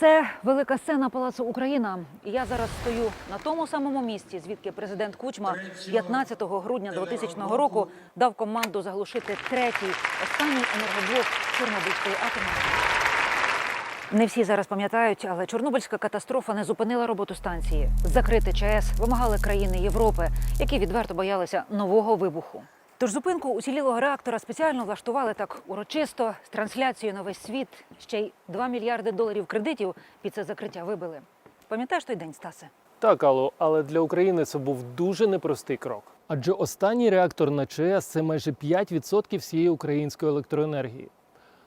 Це велика сцена Палацу Україна. І я зараз стою на тому самому місці, звідки президент Кучма 15 грудня 2000 року дав команду заглушити третій останній енергоблок Чорнобильської атомної. Не всі зараз пам'ятають, але Чорнобильська катастрофа не зупинила роботу станції. Закрити ЧАЕС вимагали країни Європи, які відверто боялися нового вибуху. Тож зупинку уцілілого реактора спеціально влаштували так урочисто з трансляцією на весь світ. Ще й 2 мільярди доларів кредитів під це закриття вибили. Пам'ятаєш той день, Стасе? Так, Алло, але для України це був дуже непростий крок. Адже останній реактор на ЧАЕС – це майже 5% всієї української електроенергії.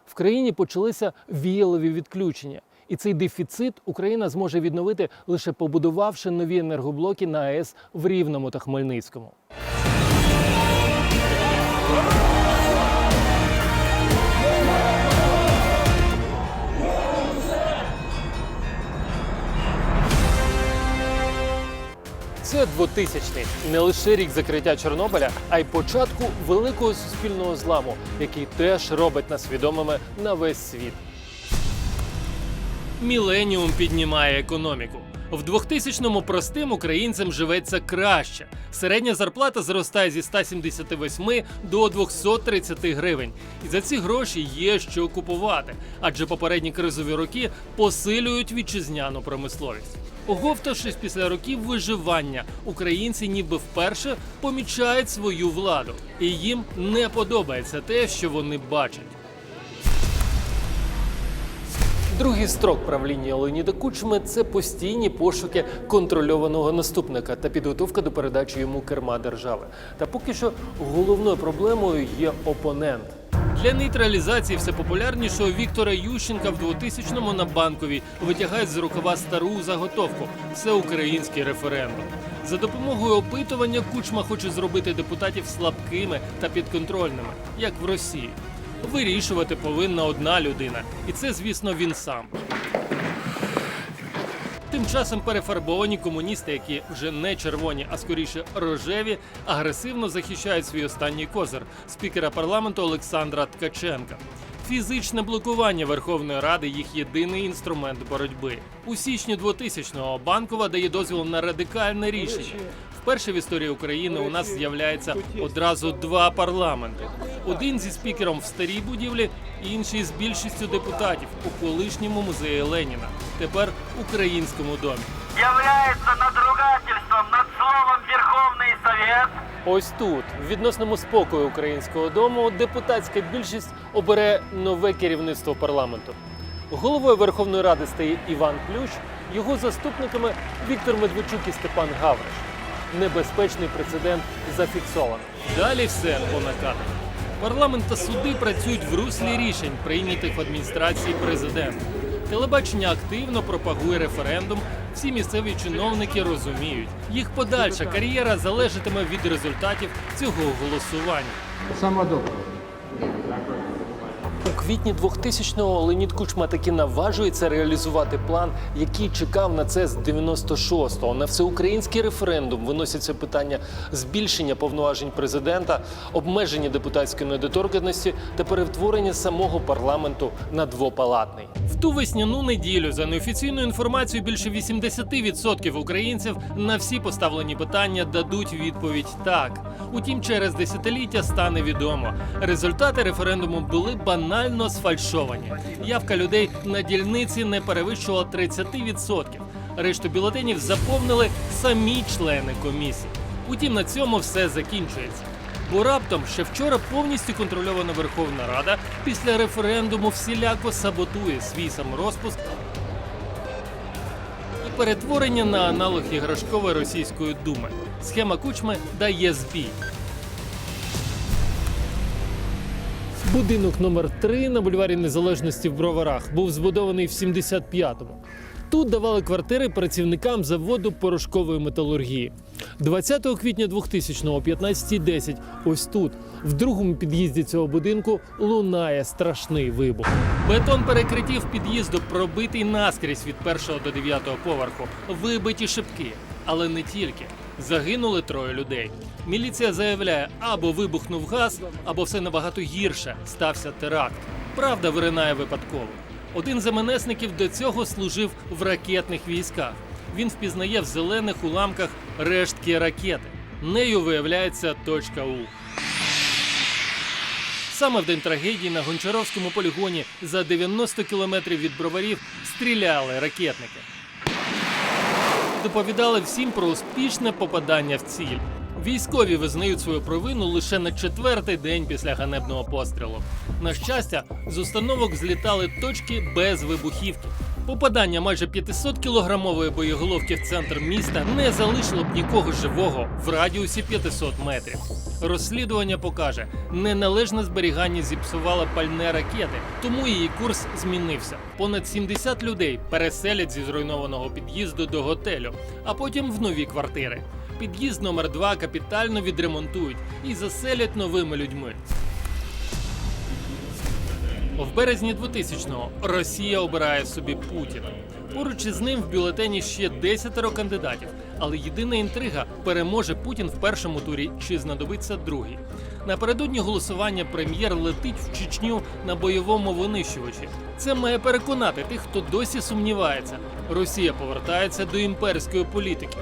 В країні почалися віялові відключення, і цей дефіцит Україна зможе відновити лише побудувавши нові енергоблоки на АЕС в Рівному та Хмельницькому. Це 2000-й. не лише рік закриття Чорнобиля, а й початку великого суспільного зламу, який теж робить нас свідомими на весь світ. Міленіум піднімає економіку. В 2000-му простим українцям живеться краще. Середня зарплата зростає зі 178 до 230 гривень. І за ці гроші є що купувати, адже попередні кризові роки посилюють вітчизняну промисловість. Оговтавшись після років виживання, українці ніби вперше помічають свою владу, і їм не подобається те, що вони бачать. Другий строк правління Леоніда Кучми це постійні пошуки контрольованого наступника та підготовка до передачі йому керма держави. Та поки що головною проблемою є опонент. Для нейтралізації всепопулярнішого Віктора Ющенка в 2000-му на банковій витягають з рукава стару заготовку всеукраїнський референдум. За допомогою опитування Кучма хоче зробити депутатів слабкими та підконтрольними, як в Росії. Вирішувати повинна одна людина, і це, звісно, він сам. Тим часом перефарбовані комуністи, які вже не червоні, а скоріше рожеві, агресивно захищають свій останній козир спікера парламенту Олександра Ткаченка. Фізичне блокування Верховної Ради їх єдиний інструмент боротьби. У січні 2000-го Банкова дає дозвіл на радикальне рішення. Вперше в історії України у нас з'являється одразу два парламенти: один зі спікером в старій будівлі, інший з більшістю депутатів у колишньому музеї Леніна, тепер українському домі. является надругательством над словом Верховный Совет, Ось тут, в відносному спокою українського дому, депутатська більшість обере нове керівництво парламенту. Головою Верховної Ради стає Іван Плющ, його заступниками Віктор Медведчук і Степан Гавриш. Небезпечний прецедент зафіксовано. Далі все по накатах. Парламент та суди працюють в руслі рішень, прийнятих в адміністрації президента. Телебачення активно пропагує референдум. Всі місцеві чиновники розуміють, їх подальша кар'єра залежатиме від результатів цього голосування. Саме добре. У квітні 2000-го Леонід Кучма таки наважується реалізувати план, який чекав на це з 96-го. На всеукраїнський референдум виносяться питання збільшення повноважень президента, обмеження депутатської недоторканності та перетворення самого парламенту на двопалатний. В ту весняну неділю, за неофіційною інформацією, більше 80% українців на всі поставлені питання дадуть відповідь так. Утім, через десятиліття стане відомо. Результати референдуму були банально сфальшовані. Явка людей на дільниці не перевищувала 30%. Решту бюлетенів заповнили самі члени комісії. Утім, на цьому все закінчується. Бо раптом ще вчора повністю контрольована Верховна Рада після референдуму всіляко саботує свій саморозпуск перетворення на аналог іграшкової російської думи. Схема кучми дає збій. Будинок номер 3 на бульварі Незалежності в Броварах був збудований в 75-му. Тут давали квартири працівникам заводу порошкової металургії. 20 квітня 2000-го, о 15.10, ось тут, в другому під'їзді цього будинку, лунає страшний вибух. Бетон перекриттів під'їзду пробитий наскрізь від першого до дев'ятого поверху, вибиті шибки. Але не тільки. Загинули троє людей. Міліція заявляє, або вибухнув газ, або все набагато гірше стався теракт. Правда виринає випадково. Один з МНСників до цього служив в ракетних військах. Він впізнає в зелених уламках рештки ракети. Нею виявляється точка У. Саме в день трагедії на Гончаровському полігоні за 90 кілометрів від броварів стріляли ракетники. Доповідали всім про успішне попадання в ціль. Військові визнають свою провину лише на четвертий день після ганебного пострілу. На щастя, з установок злітали точки без вибухівки. Попадання майже 500 кілограмової боєголовки в центр міста не залишило б нікого живого в радіусі 500 метрів. Розслідування покаже, неналежне зберігання зіпсувало пальне ракети, тому її курс змінився. Понад 70 людей переселять зі зруйнованого під'їзду до готелю, а потім в нові квартири. Під'їзд номер 2 капітально відремонтують і заселять новими людьми. В березні 2000-го Росія обирає собі Путіна. Поруч із ним в бюлетені ще десятеро кандидатів. Але єдина інтрига переможе Путін в першому турі чи знадобиться другий. Напередодні голосування прем'єр летить в Чечню на бойовому винищувачі. Це має переконати тих, хто досі сумнівається. Росія повертається до імперської політики.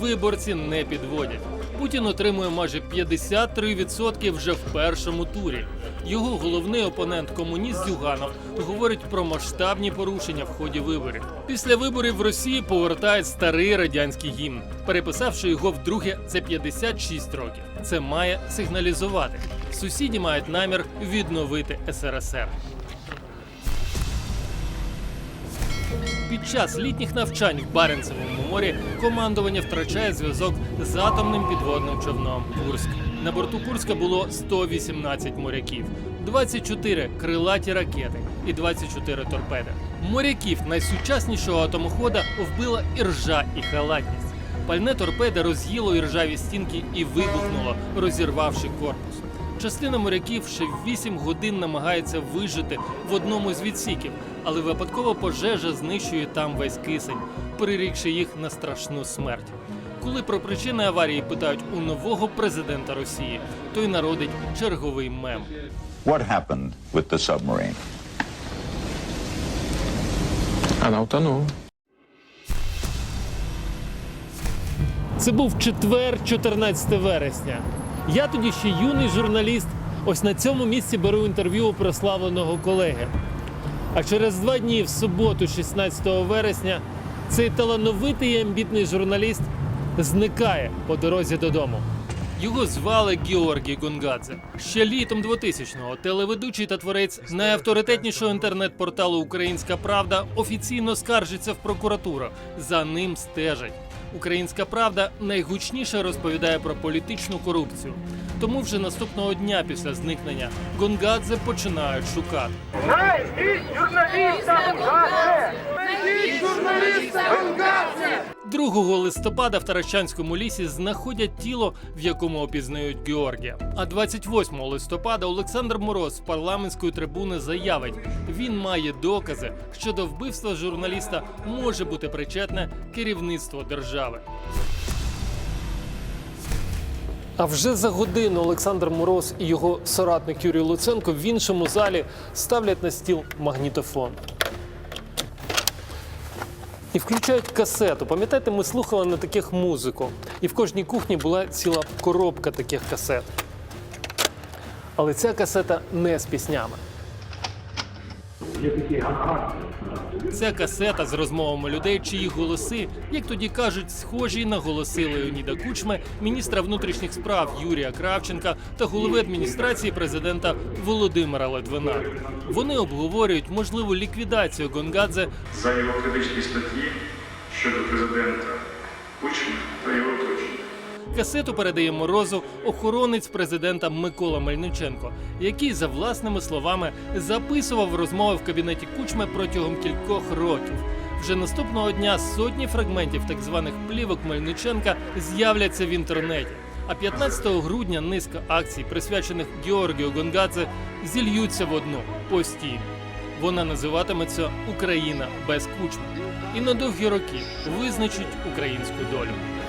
Виборці не підводять. Путін отримує майже 53% вже в першому турі. Його головний опонент, комуніст Зюганов, говорить про масштабні порушення в ході виборів. Після виборів в Росії повертають старий радянський гімн, переписавши його вдруге за 56 років. Це має сигналізувати. Сусіді мають намір відновити СРСР. Під час літніх навчань в Баренцевому морі командування втрачає зв'язок з атомним підводним човном Курськ. На борту Курська було 118 моряків, 24 крилаті ракети і 24 торпеди. Моряків найсучаснішого атомохода вбила іржа і халатність. Пальне торпеди роз'їло іржаві стінки і вибухнуло, розірвавши корпус. Частина моряків ще 8 годин намагається вижити в одному з відсіків, але випадкова пожежа знищує там весь кисень, прирікши їх на страшну смерть. Коли про причини аварії питають у нового президента Росії, той народить черговий мем. What happened with the submarine? Она утонула. Це був четвер, 14 вересня. Я тоді ще юний журналіст. Ось на цьому місці беру інтерв'ю у прославленого колеги. А через два дні, в суботу, 16 вересня, цей талановитий і амбітний журналіст зникає по дорозі додому. Його звали Георгій Гонгадзе. Ще літом 2000-го телеведучий та творець найавторитетнішого інтернет-порталу Українська Правда офіційно скаржиться в прокуратуру. За ним стежать. Українська Правда найгучніше розповідає про політичну корупцію. Тому вже наступного дня після зникнення Гонгадзе починають шукати. Найдіть журналіста Гадзе! Найдіть 2 листопада в Таращанському лісі знаходять тіло, в якому опізнають Георгія. А 28 листопада Олександр Мороз з парламентської трибуни заявить, він має докази, що до вбивства журналіста може бути причетне керівництво держави. А вже за годину Олександр Мороз і його соратник Юрій Луценко в іншому залі ставлять на стіл магнітофон. І включають касету. Пам'ятаєте, ми слухали на таких музику. І в кожній кухні була ціла коробка таких касет. Але ця касета не з піснями. Ця касета з розмовами людей, чиї голоси, як тоді кажуть, схожі на голоси Леоніда Кучми, міністра внутрішніх справ Юрія Кравченка та голови адміністрації президента Володимира Литвина. Вони обговорюють можливу ліквідацію Гонгадзе за його критичні статті щодо президента Кучми та його оточення. Касету передає морозу охоронець президента Микола Мельниченко, який, за власними словами, записував розмови в кабінеті Кучми протягом кількох років. Вже наступного дня сотні фрагментів так званих плівок Мельниченка з'являться в інтернеті. А 15 грудня низка акцій, присвячених Георгію Гонгадзе, зільються в одну постійно. Вона називатиметься Україна без кучми і на довгі роки визначить українську долю.